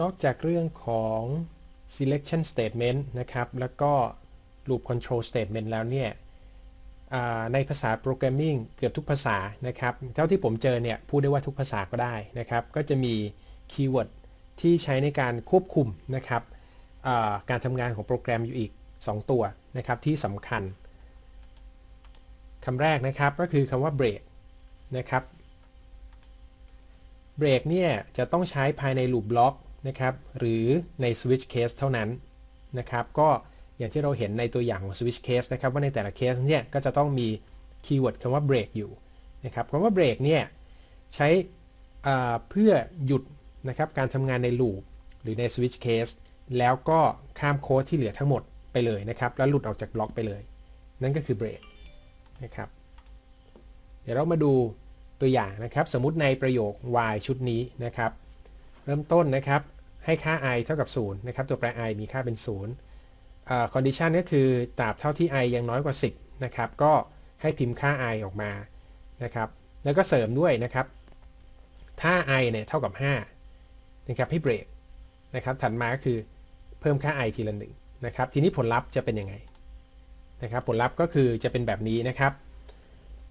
นอกจากเรื่องของ selection statement นะครับ แล้วก็ loop control statement แล้วเนี่ยในภาษาโปรแกรมมิ่งเกือบทุกภาษานะครับ เท่าที่ผมเจอเนี่ยพูดได้ว่าทุกภาษาก็ได้นะครับ ก็จะมีคีย์เวิร์ดที่ใช้ในการควบคุมนะครับการทำงานของโปรแกรมอยู่อีก 2 ตัวนะครับที่สำคัญคำแรกนะครับก็คือคำว่า break นะครับ break เนี่ยจะต้องใช้ภายใน loop block นะครับหรือใน switch case เท่านั้นนะครับก็อย่างที่เราเห็นในตัวอย่างของ switch case นะครับว่าในแต่ละเคสเนี่ยก็จะต้องมีคีย์เวิร์ดคำว่า break อยู่นะครับคำว่า break เนี่ยใช้เพื่อหยุดนะครับการทำงานใน loop หรือใน switch case แล้วก็ข้ามโค้ดที่เหลือทั้งหมดไปเลยนะครับ แล้วหลุดออกจากบล็อกไปเลย นั่นก็คือ break นะครับเดี๋ยวเรามาดูตัวอย่างนะครับ สมมุติในประโยค y ชุดนี้นะครับ เริ่มต้นนะครับ ให้ค่า i เท่ากับ0นะครับ ตัวแปร i มีค่าเป็น0คอนดิชันก็คือตราบเท่าที่ i ยังน้อยกว่า 10 นะครับ ก็ให้พิมพ์ค่า i ออกมา นะครับ แล้วก็เสริมด้วยนะครับ ถ้า i เนี่ยเท่ากับ5นะครับ ให้เบรกนะครับ ถัดมาก็คือเพิ่มค่า i ทีละหนึ่งนะครับ ทีนี้ผลลัพธ์จะเป็นยังไง นะครับ ผลลัพธ์ก็คือจะเป็นแบบนี้นะครับ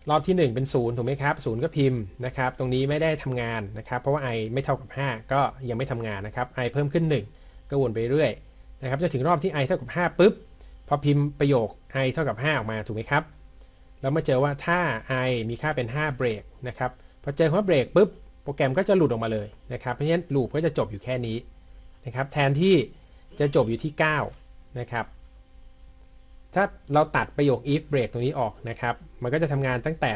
รอบที่ 1 เป็น0ถูกไหมครับ0ก็พิมพ์นะครับ ตรงนี้ไม่ได้ทำงานนะครับ เพราะว่า i ไม่เท่ากับ 5 ก็ยังไม่ทำงานนะครับ i เพิ่มขึ้น 1 ก็วนไปเรื่อยนะครับจะถึงรอบที่ i เท่ากับ 5ปุ๊บพอพิมพ์ประโยค i เท่ากับ 5 ออกมาถูกไหมครับแล้วมาเจอว่าถ้า i มีค่าเป็น5เบรกนะครับพอเจอคำว่าเบรกปุ๊บโปรแกรมก็จะหลุดออกมาเลยนะครับเพราะฉะนั้นลูปก็จะจบอยู่แค่นี้นะครับแทนที่จะจบอยู่ที่ 9 นะครับ ถ้าเราตัดประโยค if break ตรงนี้ออกนะครับ มันก็จะทำงานตั้งแต่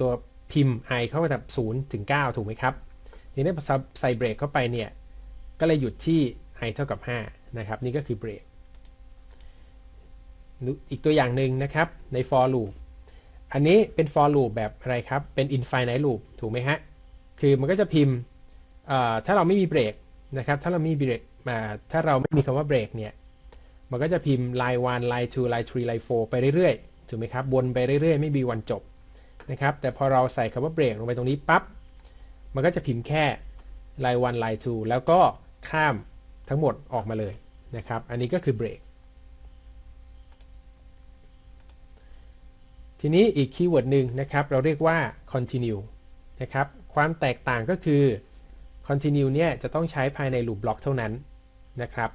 ตัวพิมพ์ i เข้ามาแบบ0ถึง 9 ถูกไหมครับ ทีนี้พอใส่เบรกเข้าไปเนี่ย ก็เลยหยุดที่ i เท่ากับ 5 นะครับ นี่ก็คือเบรก อีกตัวอย่างหนึ่งนะครับ ใน for loop อันนี้เป็น for loop แบบอะไรครับ เป็น infinite loop ถูกไหมฮะ คือมันก็จะพิมพ์ ถ้าเราไม่มีเบรกนะครับ ถ้าเรามีเบรกมาถ้าเราไม่มีคำว่าเบรกเนี่ย มันก็จะพิมพ์ line 1 line 2 line 3 line 4ไปเรื่อยๆถูกไหมครับวนไปเรื่อยๆ ไม่มีวันจบนะครับแต่พอเราใส่คำว่าเบรกลงไปตรงนี้ปั๊บมันก็จะพิมพ์แค่ line 1 line 2แล้วก็ข้ามทั้งหมดออกมาเลยนะครับอันนี้ก็คือเบรกทีนี้อีกคีย์เวิร์ดหนึ่งนะครับ เราเรียกว่า continue นะครับ ความแตกต่างก็คือ continue เนี่ยจะต้องใช้ภายใน loop block เท่านั้นนะครับ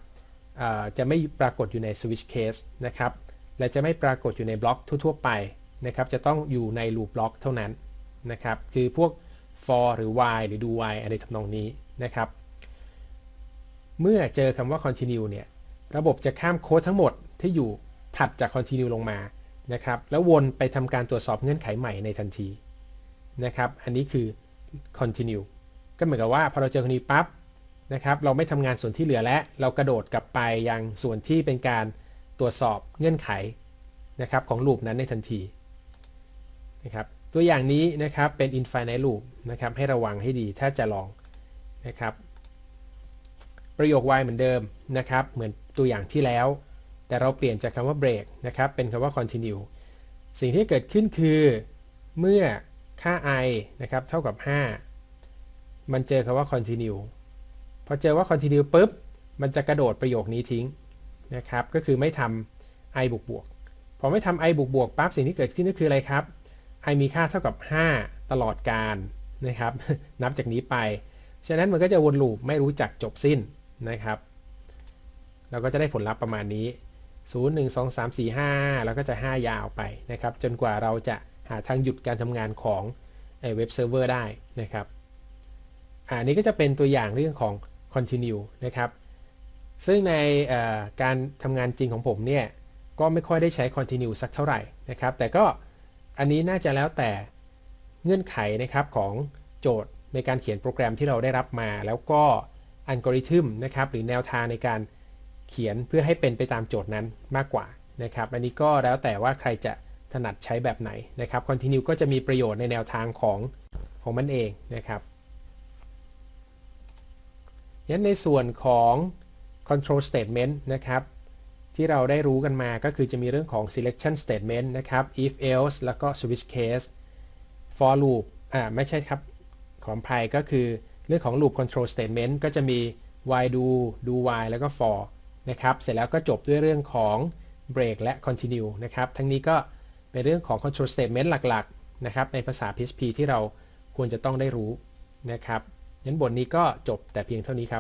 จะไม่ปรากฏอยู่ใน switch case นะครับ และจะไม่ปรากฏอยู่ในบล็อกทั่ว ๆ ไปนะครับ จะต้องอยู่ใน loop block เท่านั้นนะครับ คือพวก for หรือ while หรือ do while อะไรทำนองนี้นะครับ เมื่อเจอคำว่า continue เนี่ย ระบบจะข้ามโค้ดทั้งหมดที่อยู่ถัดจาก continue ลงมานะครับ แล้ววนไปทำการตรวจสอบเงื่อนไขใหม่ในทันทีนะครับ อันนี้คือ continue ก็เหมือนกับว่าพอเราเจอ continue ปั๊บ นะครับเราไม่ทำงานส่วนที่เหลือและเรากระโดดกลับไปยังส่วนที่เป็นการตรวจสอบเงื่อนไขนะครับของลูปนั้นในทันทีนะครับตัวอย่างนี้นะครับเป็น infinite loop นะครับให้ระวังให้ดีถ้าจะลองนะครับประโยค y เหมือนเดิมนะครับเหมือนตัวอย่างที่แล้ว แต่เราเปลี่ยนจากคำว่า break นะครับเป็นคำว่า continue สิ่งที่เกิดขึ้นคือเมื่อค่า i นะครับเท่ากับ 5 มันเจอคำว่า continue พอเจอว่า continue ปุ๊บ มันจะกระโดดประโยคนี้ทิ้งนะครับ ก็คือไม่ทำ i บวกบวกพอไม่ทำ i บวกบวกปั๊บสิ่งที่เกิดขึ้นก็คืออะไรครับ i มีค่าเท่ากับ 5 ตลอดการนะครับ นับจากนี้ไป ฉะนั้นมันก็จะวนลูปไม่รู้จักจบสิ้นนะครับ เราก็จะได้ผลลัพธ์ประมาณนี้ 0 1 2 3 4 5 แล้วก็จะ 5 ยาวไปนะครับ จนกว่าเราจะหาทางหยุดการทำงานของเว็บเซิร์ฟเวอร์ได้นะครับอันนี้ก็จะเป็นตัวอย่างเรื่องของ continue นะครับ ซึ่งในการทำงานจริงของผมเนี่ย ก็ไม่ค่อยได้ใช้ continue สักเท่าไหร่นะครับ แต่ก็อันนี้น่าจะแล้วแต่เงื่อนไขนะครับของโจทย์ในการเขียนโปรแกรมที่เราได้รับมา แล้วก็อัลกอริทึมนะครับหรือแนวทางในการเขียนเพื่อให้เป็นไปตามโจทย์นั้นมากกว่านะครับ อันนี้ก็แล้วแต่ว่าใครจะถนัดใช้แบบไหนนะครับ continue ก็จะมีประโยชน์ในแนวทางของของมันเองนะครับ ยันในส่วนของ control statement นะครับ ที่เราได้รู้กันมาก็คือจะมีเรื่องของ selection statement นะครับ if else แล้วก็ switch case for loop อ่าไม่ใช่ครับ ของภัยก็คือเรื่องของ loop control statement ก็จะมี while do do while แล้วก็ for นะครับ เสร็จแล้วก็จบด้วยเรื่องของ break และ continue นะครับ ทั้งนี้ก็เป็นเรื่องของ control statement หลักๆ นะครับ ในภาษา PHP ที่เราควรจะต้องได้รู้นะครับ งั้นบทนี้ก็จบแต่เพียงเท่านี้ครับ